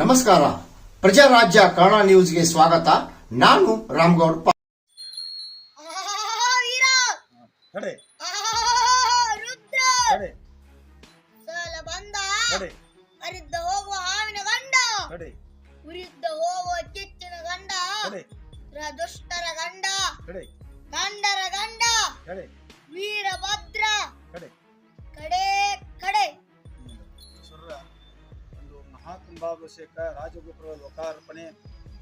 ನಮಸ್ಕಾರ. ಪ್ರಜಾರಾಜ್ಯ ಕನ್ನಡ ನ್ಯೂಸ್ಗೆ ಸ್ವಾಗತ. ನಾನು ರಾಮ್ಗೌಡ್ ಪಾ ರುದ್ರ. ಕಡೆ ಸಲ ಬಂದ. ಕಡೆ ಅರಿದ್ದ ಹೋಗುವ ಹಾವಿನ ಗಂಡ. ಉರಿದ್ದ ಹೋಗುವ ಗಂಡ. ದುಷ್ಟರ ಗಂಡ. ಗಂಡರ ಗಂಡ. ಕಡೆ ವೀರಭದ್ರ. ಕಡೆ. ಮಹಾಕುಂಭಾಭಿಷೇಕ ರಾಜಗೋಪುರಗಳ ಲೋಕಾರ್ಪಣೆ,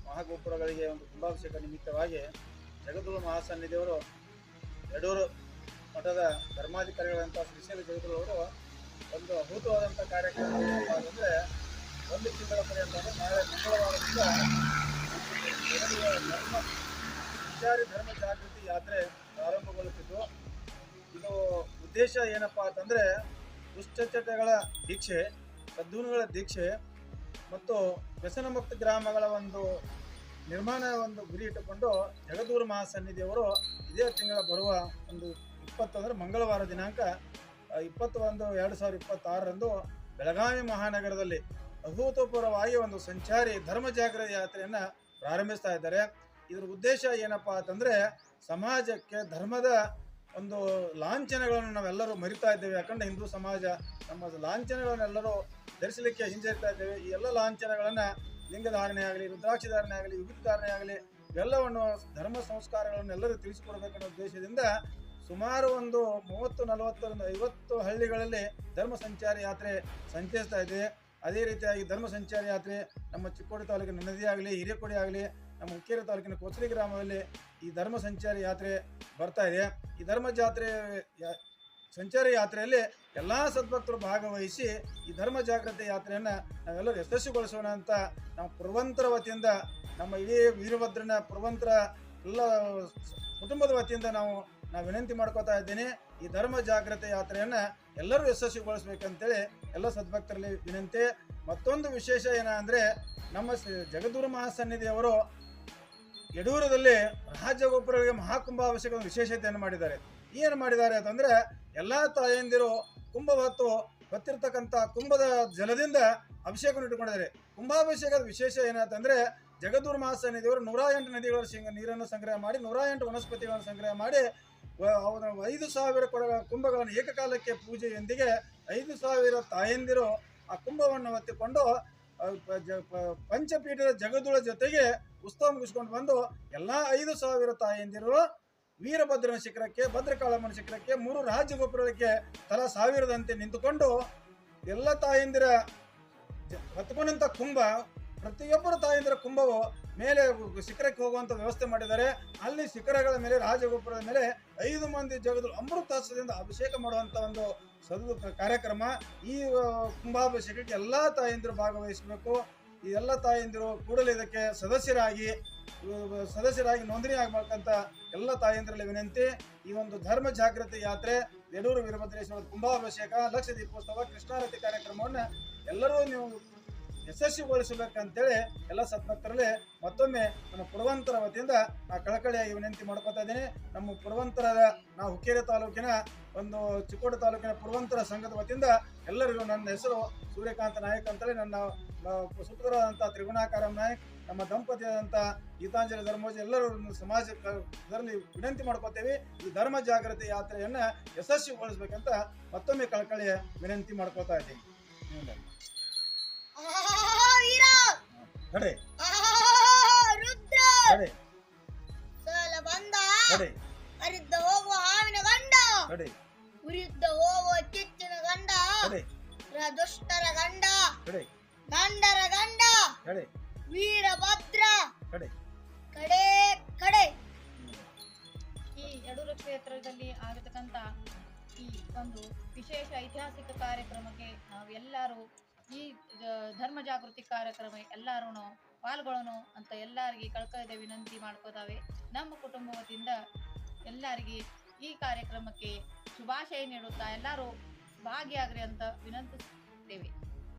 ಮಹಾಗೋಪುರಗಳಿಗೆ ಒಂದು ಕುಂಭಾಭಿಷೇಕ ನಿಮಿತ್ತವಾಗಿ ಜಗದ್ಗುರು ಮಹಾಸನ್ನಿಧಿಯವರು, ಯಡೂರು ಮಠದ ಧರ್ಮಾಧಿಕಾರಿಗಳಂತ ಶ್ರೀಶೈಲ ಜಗದ್ಗುರು ಅವರು ಒಂದು ಅದ್ಭುತವಾದಂಥ ಕಾರ್ಯಕ್ರಮ ಅಂದರೆ ಒಂದು ತಿಂಗಳ ಪರ್ಯಂತ ನಾಳೆ ಮಂಗಳವಾರದಿಂದ ಧರ್ಮ ಧರ್ಮ ಜಾಗೃತಿ ಯಾತ್ರೆ ಪ್ರಾರಂಭಗೊಳ್ಳುತ್ತಿದ್ದು. ಇದು ಉದ್ದೇಶ ಏನಪ್ಪಾ ಅಂತಂದ್ರೆ ದುಶ್ಚಟಗಳ ದೀಕ್ಷೆ ಸದ್ಗುಣಗಳ ದೀಕ್ಷೆ ಮತ್ತು ವ್ಯಸನ ಮುಕ್ತ ಗ್ರಾಮಗಳ ಒಂದು ನಿರ್ಮಾಣ ಒಂದು ಗುರಿ ಇಟ್ಟುಕೊಂಡು ಜಗದೂರು ಮಹಾಸನ್ನಿಧಿಯವರು ಇದೇ ತಿಂಗಳ ಬರುವ ಒಂದು ಇಪ್ಪತ್ತು ಅಂದರೆ ಮಂಗಳವಾರ ದಿನಾಂಕ ಇಪ್ಪತ್ತೊಂದು ಎರಡು ಸಾವಿರದ ಇಪ್ಪತ್ತಾರರಂದು ಬೆಳಗಾವಿ ಮಹಾನಗರದಲ್ಲಿ ಅಭೂತಪೂರ್ವವಾಗಿ ಒಂದು ಸಂಚಾರಿ ಧರ್ಮ ಜಾಗೃತಿ ಯಾತ್ರೆಯನ್ನು ಪ್ರಾರಂಭಿಸ್ತಾ ಇದ್ದಾರೆ. ಇದರ ಉದ್ದೇಶ ಏನಪ್ಪಾ ಅಂತಂದರೆ ಸಮಾಜಕ್ಕೆ ಧರ್ಮದ ಒಂದು ಲಾಂಛನಗಳನ್ನು ನಾವೆಲ್ಲರೂ ಮರಿತಾ ಇದ್ದೇವೆ. ಯಾಕಂದ್ರೆ ಹಿಂದೂ ಸಮಾಜ, ನಮ್ಮ ಲಾಂಛನಗಳನ್ನೆಲ್ಲರೂ ಧರಿಸಲಿಕ್ಕೆ ಹಿಂಜರಿತಾ ಇದ್ದೇವೆ. ಈ ಎಲ್ಲ ಲಾಂಛನಗಳನ್ನು ಲಿಂಗಧಾರಣೆ ಆಗಲಿ, ರುದ್ರಾಕ್ಷಿ ಧಾರಣೆ ಆಗಲಿ, ವಿದ್ಯುತ್ ಧಾರಣೆ ಆಗಲಿ, ಇವೆಲ್ಲವನ್ನು ಧರ್ಮ ಸಂಸ್ಕಾರಗಳನ್ನು ಎಲ್ಲರೂ ತಿಳಿಸಿಕೊಡಬೇಕನ್ನೋ ಉದ್ದೇಶದಿಂದ ಸುಮಾರು ಒಂದು ಮೂವತ್ತು, ನಲವತ್ತರಿಂದ ಐವತ್ತು ಹಳ್ಳಿಗಳಲ್ಲಿ ಧರ್ಮ ಸಂಚಾರಿ ಯಾತ್ರೆ ಸಂಚರಿಸ್ತಾ ಇದೆ. ಅದೇ ರೀತಿಯಾಗಿ ಧರ್ಮ ಸಂಚಾರಿ ಯಾತ್ರೆ ನಮ್ಮ ಚಿಕ್ಕೋಡಿ ತಾಲೂಕಿನ ನದಿಯಾಗಲಿ ಆಗಲಿ ಹಿರೇಕೊಡಿ ಆಗಲಿ ನಮ್ಮ ಹುಕ್ಕೇರಿ ತಾಲೂಕಿನ ಕೊಚಲಿ ಗ್ರಾಮದಲ್ಲಿ ಈ ಧರ್ಮ ಸಂಚಾರಿ ಯಾತ್ರೆ ಬರ್ತಾ ಇದೆ. ಈ ಧರ್ಮ ಜಾತ್ರೆ ಸಂಚಾರಿ ಯಾತ್ರೆಯಲ್ಲಿ ಎಲ್ಲ ಸದ್ಭಕ್ತರು ಭಾಗವಹಿಸಿ ಈ ಧರ್ಮ ಜಾಗೃತಿ ಯಾತ್ರೆಯನ್ನು ನಾವೆಲ್ಲರೂ ಯಶಸ್ವಿಗೊಳಿಸೋಣ ಅಂತ ನಾವು ಪುರವಂತರ ವತಿಯಿಂದ, ನಮ್ಮ ಇಡೀ ವೀರಭದ್ರನ ಪುರವಂತರ ಎಲ್ಲ ಕುಟುಂಬದ ವತಿಯಿಂದ ನಾವು ನಾವು ವಿನಂತಿ ಮಾಡ್ಕೋತಾ ಇದ್ದೀನಿ. ಈ ಧರ್ಮ ಜಾಗೃತಿ ಯಾತ್ರೆಯನ್ನು ಎಲ್ಲರೂ ಯಶಸ್ವಿಗೊಳಿಸ್ಬೇಕಂತೇಳಿ ಎಲ್ಲ ಸದ್ಭಕ್ತರಲ್ಲಿ ವಿನಂತಿ. ಮತ್ತೊಂದು ವಿಶೇಷ ಏನಂದರೆ ನಮ್ಮ ಜಗದ್ಗುರು ಮಹಾಸನ್ನಿಧಿಯವರು ಯಡೂರದಲ್ಲಿ ರಾಜಗೋಪುರಗಳಿಗೆ ಮಹಾಕುಂಭ ಒಂದು ವಿಶೇಷತೆಯನ್ನು ಮಾಡಿದ್ದಾರೆ. ಏನು ಮಾಡಿದ್ದಾರೆ ಅಂತಂದ್ರೆ ಎಲ್ಲ ತಾಯಂದಿರು ಕುಂಭ ಹೊತ್ತು ಕುಂಭದ ಜಲದಿಂದ ಅಭಿಷೇಕ ಇಟ್ಟುಕೊಂಡಿದ್ದಾರೆ. ಕುಂಭಾಭಿಷೇಕದ ವಿಶೇಷ ಏನಂತಂದ್ರೆ ಮಾಸ ನದಿಯವರು ನೂರ ಎಂಟು ನದಿಗಳ ನೀರನ್ನು ಸಂಗ್ರಹ ಮಾಡಿ ನೂರ ಎಂಟು ವನಸ್ಪತಿಗಳನ್ನು ಸಂಗ್ರಹ ಮಾಡಿ ಅವರ ಐದು ಸಾವಿರ ಕೊಡ ಕುಂಭಗಳನ್ನು ಏಕಕಾಲಕ್ಕೆ ಪೂಜೆಯೊಂದಿಗೆ ಐದು ಸಾವಿರ ತಾಯಂದಿರು ಆ ಕುಂಭವನ್ನು ಹೊತ್ತಿಕೊಂಡು ಪಂಚಪೀಠದ ಜಗದುಳ ಜೊತೆಗೆ ಉತ್ಸವ ಮುಗಿಸ್ಕೊಂಡು ಬಂದು ಎಲ್ಲ ಐದು ಸಾವಿರ ತಾಯಂದಿರು ವೀರಭದ್ರನ ಶಿಖರಕ್ಕೆ, ಭದ್ರಕಾಳಮ್ಮನ ಶಿಖರಕ್ಕೆ, ಮೂರು ರಾಜಗೋಪುರಕ್ಕೆ ತಲಾ ಸಾವಿರದಂತೆ ನಿಂತುಕೊಂಡು ಎಲ್ಲ ತಾಯಂದಿರ ಹತ್ಕೊಂಡಂತ ಕುಂಭ, ಪ್ರತಿಯೊಬ್ಬರ ತಾಯಂದಿರ ಕುಂಭವು ಮೇಲೆ ಶಿಖರಕ್ಕೆ ಹೋಗುವಂತ ವ್ಯವಸ್ಥೆ ಮಾಡಿದ್ದಾರೆ. ಅಲ್ಲಿ ಶಿಖರಗಳ ಮೇಲೆ, ರಾಜಗೋಪುರದ ಮೇಲೆ ಐದು ಮಂದಿ ಜಗದರು ಅಮೃತಾಸದಿಂದ ಅಭಿಷೇಕ ಮಾಡುವಂತ ಒಂದು ಸದು ಕಾರ್ಯಕ್ರಮ. ಈ ಕುಂಭಾಭಿಷೇಕಕ್ಕೆ ಎಲ್ಲ ತಾಯಂದಿರು ಭಾಗವಹಿಸಬೇಕು. ಈ ಎಲ್ಲ ತಾಯಂದಿರು ಕೂಡಲೇ ಇದಕ್ಕೆ ಸದಸ್ಯರಾಗಿ ಸದಸ್ಯರಾಗಿ ನೋಂದಣಿ ಆಗ್ಬೇಕಂತ ಎಲ್ಲ ತಾಯಂದಿರಲ್ಲಿ ವಿನಂತಿ. ಈ ಒಂದು ಧರ್ಮ ಜಾಗೃತಿ ಯಾತ್ರೆ ಯಡೂರು ವೀರಭದ್ರೇಶ್ವರ ಕುಂಭಾಭಿಷೇಕ ಲಕ್ಷ ದೀಪೋತ್ಸವ ಕೃಷ್ಣಾರತಿ ಕಾರ್ಯಕ್ರಮವನ್ನು ಎಲ್ಲರೂ ನೀವು ಯಶಸ್ವಿಗೊಳಿಸಬೇಕಂತೇಳಿ ಎಲ್ಲ ಸದ್ಭಕ್ತರಲ್ಲಿ ಮತ್ತೊಮ್ಮೆ ನಮ್ಮ ಪುರವಂತರ ವತಿಯಿಂದ ನಾ ಕಳಕಳಿಯಾಗಿ ವಿನಂತಿ ಮಾಡ್ಕೊತಾ ಇದ್ದೀನಿ. ನಮ್ಮ ಪುರವಂತರದ ನಾವು ಹುಕ್ಕೇರಿ ತಾಲೂಕಿನ ಒಂದು ಚಿಕ್ಕೋಡಿ ತಾಲೂಕಿನ ಪುರವಂತರ ಸಂಘದ ವತಿಯಿಂದ ಎಲ್ಲರಿಗೂ ನನ್ನ ಹೆಸರು ಸೂರ್ಯಕಾಂತ ನಾಯಕ್ ಅಂತೇಳಿ ನನ್ನ ಸುಪುತ್ರರಾದಂಥ ತ್ರಿಗುಣಾಕಾರಂ ನಾಯಕ್, ನಮ್ಮ ದಂಪತಿಯಾದಂಥ ಗೀತಾಂಜಲಿ ಧರ್ಮೋಜಿ ಎಲ್ಲರೂ ಸಮಾಜ ಇದರಲ್ಲಿ ವಿನಂತಿ ಮಾಡ್ಕೋತೇವೆ. ಈ ಧರ್ಮ ಜಾಗೃತಿ ಯಾತ್ರೆಯನ್ನು ಯಶಸ್ವಿಗೊಳಿಸ್ಬೇಕಂತ ಮತ್ತೊಮ್ಮೆ ಕಳಕಳಿಯ ವಿನಂತಿ ಮಾಡ್ಕೋತಾ ಇದ್ದೀನಿ. ಕಡೆ ರುದ್ರ. ಕಡೆ ಸಲ ಬಂದ. ಕಡೆ ಅರಿದ್ದ ಹೋಗುವ ಹಾವಿನ ಗಂಡ. ಕಡೆ ಉರಿದ್ದ ಹೋಗುವ ಚಿಚ್ಚಿನ ಗಂಡ. ಕಡೆ ದುಷ್ಟರ ಗಂಡ. ಕಡೆ ಗಂಡರ ಗಂಡ. ಕಡೆ ವೀರಭದ್ರ ಕಡೆ ಕಡೆ ಕಡೆ. ಈ ಯಡೂರು ಕ್ಷೇತ್ರದಲ್ಲಿ ಆಗಿರ್ತಕ್ಕಂಥ ಈ ಒಂದು ವಿಶೇಷ ಐತಿಹಾಸಿಕ ಕಾರ್ಯಕ್ರಮಕ್ಕೆ ನಾವೆಲ್ಲರೂ ಈ ಧರ್ಮ ಜಾಗೃತಿ ಕಾರ್ಯಕ್ರಮ ಎಲ್ಲರೂ ಪಾಲ್ಗೊಳ್ಳೋಣ ಅಂತ ಎಲ್ಲರಿಗೆ ಕಳ್ಕೊಳ್ಳದೆ ವಿನಂತಿ ಮಾಡ್ಕೋತಾವೆ. ನಮ್ಮ ಕುಟುಂಬ ವತಿಯಿಂದ ಎಲ್ಲರಿಗೆ ಈ ಕಾರ್ಯಕ್ರಮಕ್ಕೆ ಶುಭಾಶಯ ನೀಡುತ್ತಾ ಎಲ್ಲರೂ ಭಾಗಿಯಾಗ್ರಿ ಅಂತ ವಿನಂತಿಸುತ್ತೇವೆ